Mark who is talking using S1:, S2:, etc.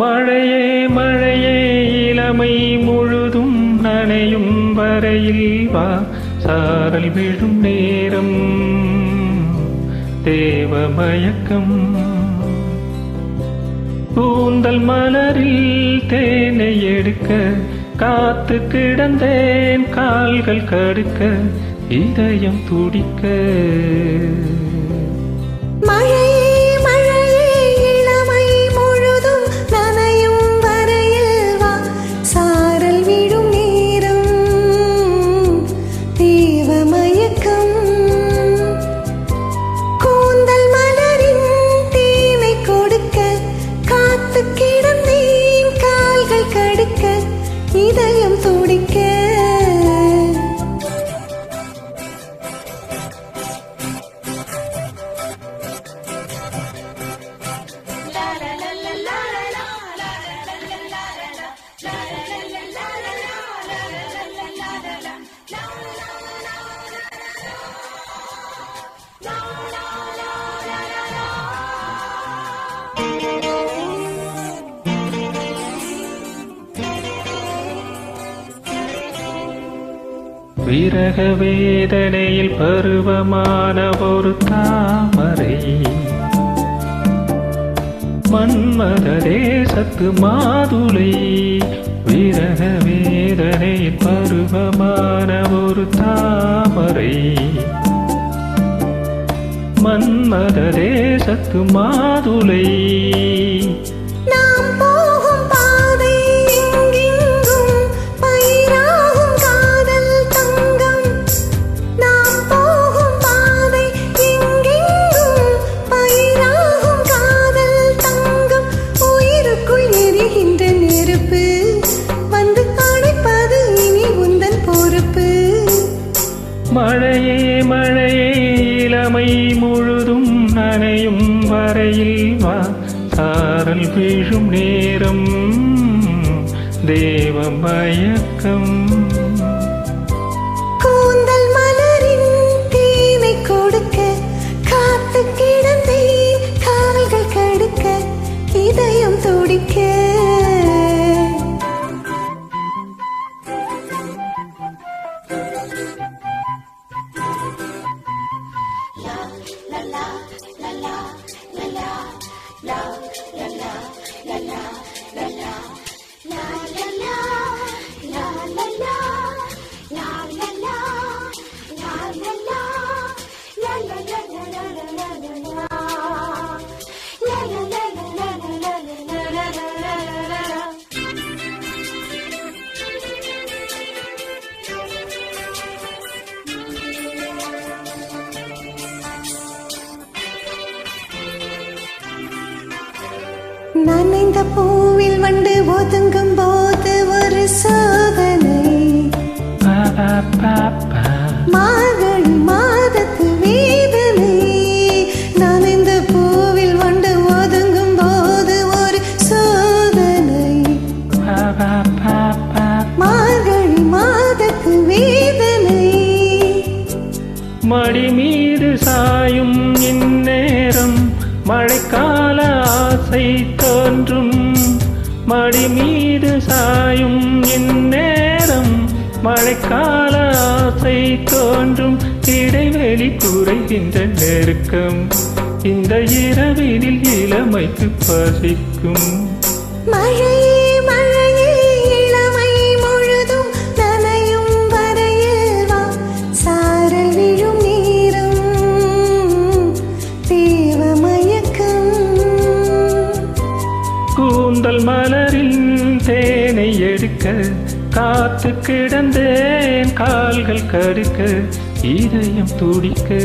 S1: மழையே மழையே இளமை முழுதும் நனையும் வரையில் வா சாரல் விழும் நேரம். தேவ மயக்கம் கூந்தல் மலரில் தேனை எடுக்க காத்து கிடந்தேன் கால்கள் கடுக்க இதயம் துடிக்க.
S2: கால்கள் கடுக்க இதயம்
S1: விரக வேதனையில் பருவமான ஒரு தாமரை. மன்மத தேசத்து மாதுளை விரக வேதனையில் பருவமான ஒரு தாமரை. மன்மத தேசத்து மாதுளை மழையே மழையே இளமை முழுதும் நனையும் வரையில் வா. சாரல் வீழும் நேரம் தேவ மயக்கம்.
S2: கூந்தல் மலரின் தேனை கொடுக்க காத்து கிடந்தேன் கால்கள் கடுக்க இதயம் துடிக்க. நனைந்த பூவில் வண்டு
S1: தோன்றும் மடி மீது சாயும் இந்நேரம் மழைக்கால ஆசை தோன்றும் இடைவெளி குறைகின்ற நெருக்கம். இந்த இரவினில் இளமைக்கு பசிக்கும். மழை எடுக்க காத்து கிடந்தேன் கால்கள் கடுக்க இதயம் துடிக்க.